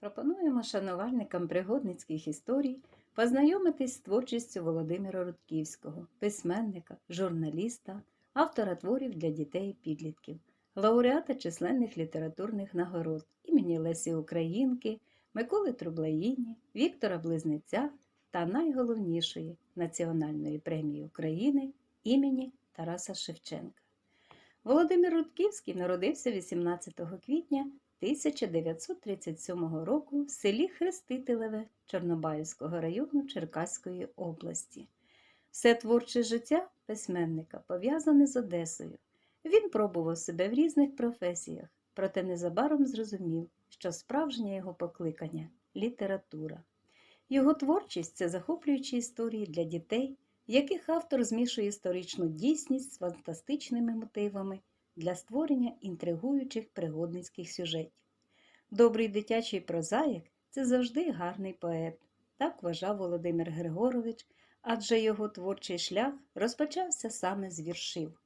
Пропонуємо шанувальникам пригодницьких історій познайомитись з творчістю Володимира Рудківського, письменника, журналіста, автора творів для дітей і підлітків, лауреата численних літературних нагород імені Лесі Українки, Миколи Трублаїні, Віктора Близнеця та найголовнішої національної премії України імені Тараса Шевченка. Володимир Рудківський народився 18 квітня 1937 року в селі Хрестителеве Чорнобаївського району Черкаської області. Все творче життя письменника пов'язане з Одесою. Він пробував себе в різних професіях, проте незабаром зрозумів, що справжнє його покликання література. Його творчість це захоплюючі історії для дітей, яких автор змішує історичну дійсність з фантастичними мотивами для створення інтригуючих пригодницьких сюжетів. Добрий дитячий прозаїк це завжди гарний поет, так вважав Володимир Григорович, адже його творчий шлях розпочався саме з віршів.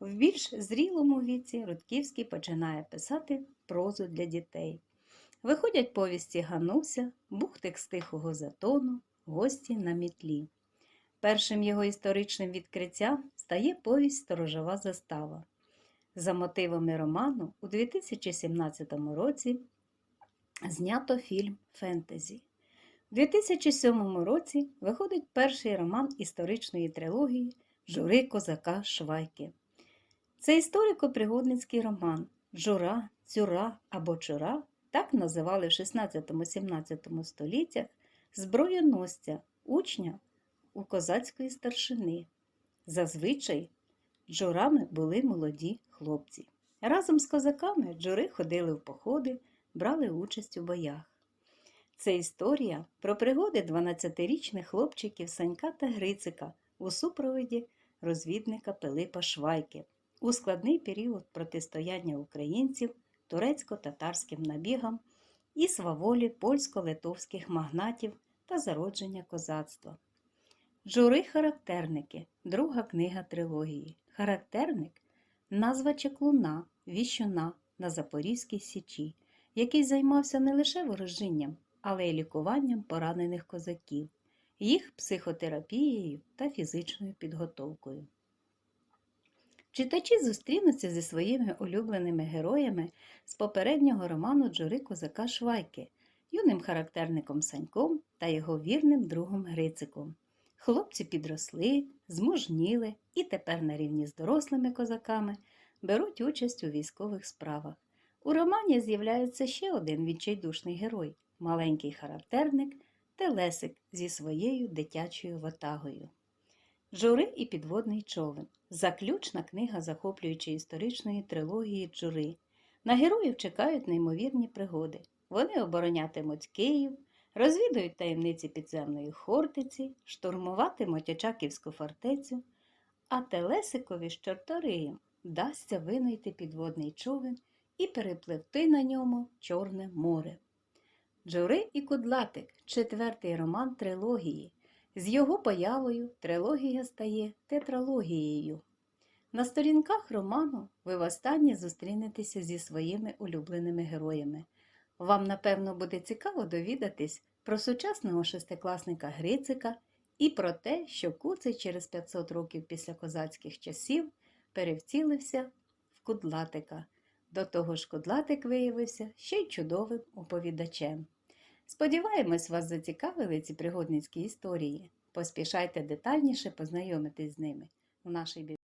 В більш зрілому віці Рудківський починає писати прозу для дітей. Виходять повісті Гануся, Бухтик з Тихого Затону, Гості на мітлі. Першим його історичним відкриттям стає повість Сторожова застава. За мотивами роману у 2017 році знято фільм Фентезі. У 2007 році виходить перший роман історичної трилогії Жури козака Швайки. Це історико-пригодницький роман Жура, Цюра або Чура так називали в 16-17 століттях зброєносця, учня у козацької старшини. Зазвичай джурами були молоді хлопці. Разом з козаками джури ходили в походи, брали участь у боях. Це історія про пригоди 12-річних хлопчиків Санька та Грицика у супроводі розвідника Пилипа Швайки у складний період протистояння українців турецько-татарським набігам і сваволі польсько-литовських магнатів та зародження козацтва. Жури-характерники друга книга трилогії. Характерник назва чеклуна, віщуна на Запорізькій Січі, який займався не лише ворожінням, але й лікуванням поранених козаків, їх психотерапією та фізичною підготовкою. Читачі зустрінуться зі своїми улюбленими героями з попереднього роману Джури Козака Швайки, юним характерником Саньком та його вірним другом Грициком. Хлопці підросли, змужніли і тепер на рівні з дорослими козаками беруть участь у військових справах. У романі з'являється ще один відчайдушний герой маленький характерник Телесик зі своєю дитячою ватагою. Жури і підводний човен заключна книга захоплюючої історичної трилогії Джури. На героїв чекають неймовірні пригоди. Вони оборонятимуть Київ, розвідують таємниці підземної Хортиці, штурмуватимуть Очаківську фортецю, а Телесикові з Чорториєм вдасться винайти підводний човен і перепливти на ньому Чорне море. Джури і Кудлатик четвертий роман трилогії. З його появою трилогія стає тетралогією. На сторінках роману ви востаннє зустрінетеся зі своїми улюбленими героями. Вам, напевно, буде цікаво довідатись про сучасного шестикласника Грицика і про те, що Куций через 500 років після козацьких часів перевцілився в Кудлатика. До того ж, Кудлатик виявився ще й чудовим оповідачем. Сподіваємось, вас зацікавили ці пригодницькі історії. Поспішайте детальніше познайомитись з ними у нашій бібліотеці.